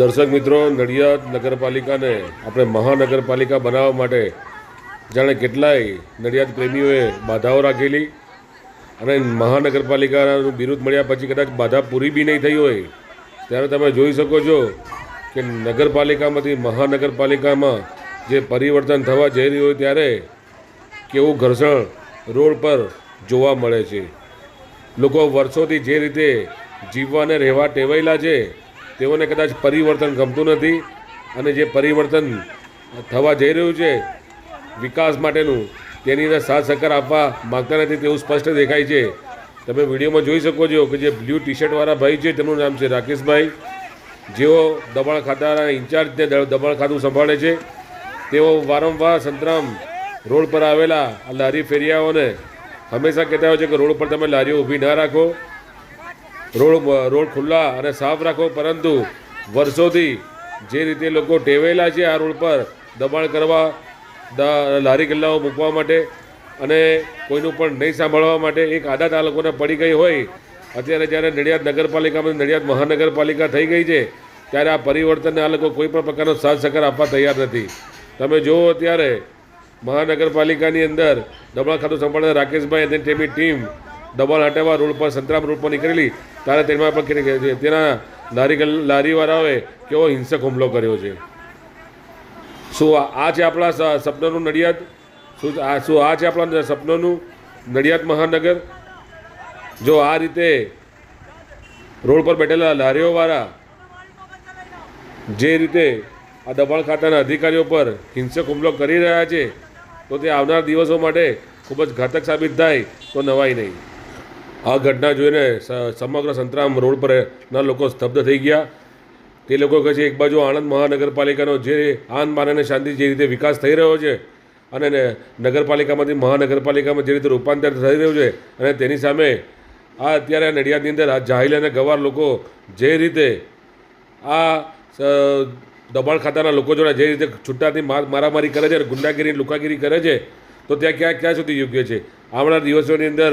દર્શક મિત્રો, નડિયાદ નગરપાલિકાને આપણે મહાનગરપાલિકા બનાવવા માટે જાણે કેટલાય નડિયાદ પ્રેમીઓએ બાધાઓ રાખેલી અને મહાનગરપાલિકાનું બિરુદ મળ્યા પછી કદાચ બાધા પૂરી બી નહીં થઈ હોય, ત્યારે તમે જોઈ શકો છો કે નગરપાલિકામાંથી મહાનગરપાલિકામાં જે પરિવર્તન થવા જઈ રહ્યું હોય ત્યારે કેવું ઘર્ષણ રોડ પર જોવા મળે છે. લોકો વર્ષોથી જે રીતે જીવવા અને રહેવા ટેવાયેલા છે તેઓને કદાચ પરિવર્તન ગમતું નથી અને જે પરિવર્તન થવા જઈ રહ્યું છે, વિકાસ માટેનું, તેની અંદર સાથ સહકાર આપવા માગતા નથી તેવું સ્પષ્ટ દેખાય છે. તમે વિડીયોમાં જોઈ શકો છો કે જે બ્લુ ટી શર્ટવાળા ભાઈ છે, તેમનું નામ છે રાકેશભાઈ. જેઓ દબાણ ખાતાના ઇન્ચાર્જને દબાણ ખાતું સંભાળે છે. તેઓ વારંવાર સંતરામ રોડ પર આવેલા આ લારી ફેરિયાઓને હંમેશા કહેતા હોય છે કે રોડ પર તમે લારીઓ ઊભી ના રાખો. રોડ રોડ ખુલ્લા અને સાફ રાખો, પરંતુ વર્ષોથી જે રીતે લોકો ટેવાયેલા છે આ રોડ પર દબાણ કરવા લારી ગલ્લાઓ મૂકવા માટે અને કોઈનું પણ નહીં સાંભળવા માટે એક આદત આ લોકોને પડી ગઈ હોય. અત્યારે જ્યારે નડિયાદ નગરપાલિકામાં નડિયાદ મહાનગરપાલિકા થઈ ગઈ છે, ત્યારે આ પરિવર્તનને આ લોકો કોઈ પણ પ્રકારનો સાથ સહકાર આપવા તૈયાર નથી. તમે જુઓ અત્યારે મહાનગરપાલિકાની અંદર દબાણ ખાતું સંભાળનાર રાકેશભાઈ અને તેમની ટીમ દબાણ હટાવવા રોડ પર સંતરામ રોડ પર નીકળેલી. ત્યારે તેમાં પણ તેના લારી લારીવાળાઓએ કેવો હિંસક હુમલો કર્યો છે. શું આ છે આપણા સપનાનું નડિયાદ? શું આ શું આ છે આપણા સપનાનું? નડિયાદ મહાનગર? જો આ રીતે રોડ પર બેઠેલા લારીઓવાળા જે રીતે આ દબાણ ખાતાના અધિકારીઓ પર હિંસક હુમલો કરી રહ્યા છે, તો તે આવનાર દિવસો માટે ખૂબ જ ઘાતક સાબિત થાય તો નવાઈ નહીં. આ ઘટના જોઈને સમગ્ર સંતરામ રોડ પરના લોકો સ્તબ્ધ થઈ ગયા. તે લોકો કહે છે, એક બાજુ આણંદ મહાનગરપાલિકાનો જે આન બાન અને શાંતિ જે રીતે વિકાસ થઈ રહ્યો છે અને નગરપાલિકામાંથી મહાનગરપાલિકામાં જે રીતે રૂપાંતર થઈ રહ્યું છે અને તેની સામે આ અત્યારે આ નડિયાદની અંદર આ જાહિલ અને ગવાર લોકો જે રીતે આ દબાણ ખાતાના લોકો જોડે જે રીતે છૂટાથી માર મારામારી કરે છે અને ગુંડાગીરી, લુકાગીરી કરે છે, તો ત્યાં ક્યાં ક્યાં સુધી યોગ્ય છે? આવનાર દિવસોની અંદર